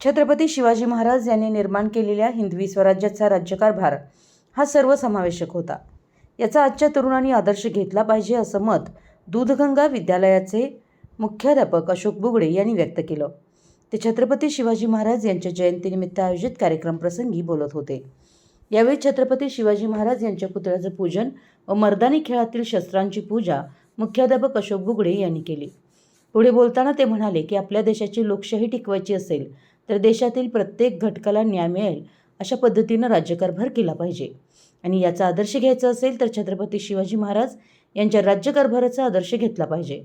छत्रपती शिवाजी महाराज यांनी निर्माण केलेल्या हिंदवी स्वराज्याचा राज्यकारभार हा सर्वसमावेशक होता. याचा आजच्या तरुणांनी आदर्श घेतला पाहिजे असं मत दूधगंगा विद्यालयाचे मुख्याध्यापक अशोक बुगडे यांनी व्यक्त केलं. ते छत्रपती शिवाजी महाराज यांच्या जयंतीनिमित्त आयोजित कार्यक्रमप्रसंगी बोलत होते. यावेळी छत्रपती शिवाजी महाराज यांच्या पुतळ्याचं पूजन व मर्दानी खेळातील शस्त्रांची पूजा मुख्याध्यापक अशोक बुगडे यांनी केली. पुढे बोलताना ते म्हणाले की आपल्या देशाची लोकशाही टिकवायची असेल तर देशातील प्रत्येक घटकाला न्याय मिळेल अशा पद्धतीनं राज्यकारभार केला पाहिजे. आणि याचा आदर्श घ्यायचा असेल तर छत्रपती शिवाजी महाराज यांच्या राज्यकारभाराचा आदर्श घेतला पाहिजे.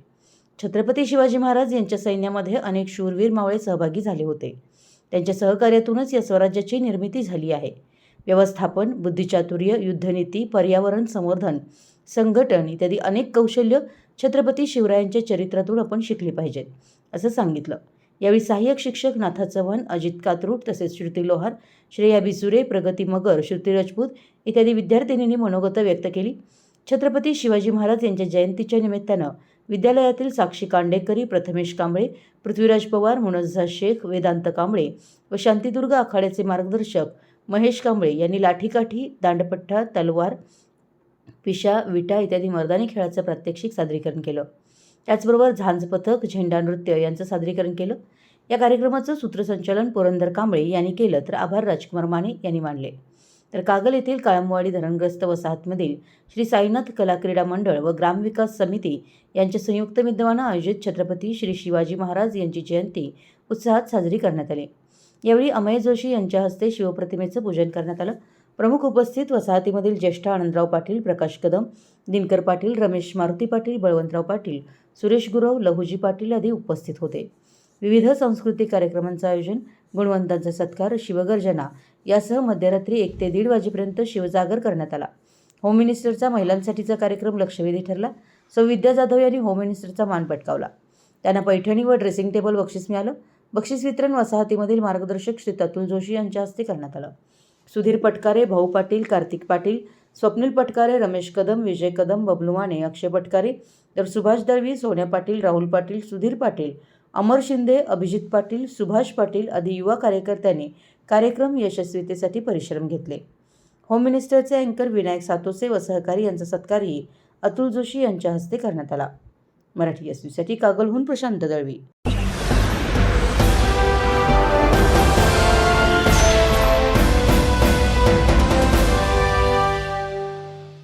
छत्रपती शिवाजी महाराज यांच्या सैन्यामध्ये अनेक शूरवीर मावळे सहभागी झाले होते. त्यांच्या सहकार्यातूनच या स्वराज्याची निर्मिती झाली आहे. व्यवस्थापन बुद्धिचातुर्य युद्धनीती पर्यावरण संवर्धन संघटन इत्यादी अनेक कौशल्य छत्रपती शिवरायांच्या चरित्रातून आपण शिकली पाहिजेत असं सांगितलं. यावेळी सहाय्यक शिक्षक नाथा चव्हाण अजित कातरूट तसेच श्रुती लोहार श्रेया बिसुरे प्रगती मगर श्रुती राजपूत इत्यादी विद्यार्थिनींनी मनोगत व्यक्त केली. छत्रपती शिवाजी महाराज यांच्या जयंतीच्या निमित्तानं विद्यालयातील साक्षी कांडेकरी प्रथमेश कांबळे पृथ्वीराज पवार मुनझा शेख वेदांत कांबळे व शांतिदुर्ग आखाड्याचे मार्गदर्शक महेश कांबळे यांनी लाठीकाठी दांडपट्टा तलवार पिशा विटा इत्यादी मर्दानी खेळाचं प्रात्यक्षिक सादरीकरण केलं. त्याचबरोबर झांज पथक झेंडा नृत्य यांचं सादरीकरण केलं. या कार्यक्रमाचं सूत्रसंचालन पुरंदर कांबळे यांनी केलं तर आभार राजकुमार माने यांनी मानले. तर कागल येथील काळंबवाडी धरणग्रस्त वसाहतमधील श्री साईनाथ कला क्रीडा मंडळ व ग्रामविकास समिती यांच्या संयुक्त विद्यमानं आयोजित छत्रपती श्री शिवाजी महाराज यांची जयंती उत्साहात साजरी करण्यात आली. यावेळी अमय जोशी यांच्या हस्ते शिवप्रतिमेचं पूजन करण्यात आलं. प्रमुख उपस्थित वसाहतीमधील ज्येष्ठ आनंदराव पाटील प्रकाश कदम दिनकर पाटील रमेश मारुती पाटील बळवंतराव पाटील सुरेश गुरव लहुजी पाटील आदी उपस्थित होते. विविध सांस्कृतिक कार्यक्रमांचं आयोजन गुणवंतांचा सत्कार शिवगर्जना यासह मध्यरात्री एक ते दीड वाजेपर्यंत शिवजागर करण्यात आला. होम मिनिस्टरचा महिलांसाठीचा कार्यक्रम लक्षवेधी ठरला. सौ विद्या जाधव यांनी होम मिनिस्टरचा मान पटकावला. त्यांना पैठणी व ड्रेसिंग टेबल बक्षीस मिळालं. बक्षीस वितरण वसाहतीमधील मार्गदर्शक श्री ततुल जोशी यांच्या हस्ते करण्यात आलं. सुधीर पटकारे भाऊ पाटील कार्तिक पाटील स्वप्नील पटकारे रमेश कदम विजय कदम बबलू माने अक्षय पटकारे तर सुभाष दळवी सोन्या पाटील राहुल पाटील सुधीर पाटील अमर शिंदे अभिजित पाटील सुभाष पाटील आदी युवा कार्यकर्त्यांनी कार्यक्रम यशस्वीतेसाठी परिश्रम घेतले. होम मिनिस्टरचे अँकर विनायक सातोसे व सहकारी यांचा सत्कारही अतुल जोशी यांच्या हस्ते करण्यात आला. मराठी एसवीसाठी कागलहून प्रशांत दळवी.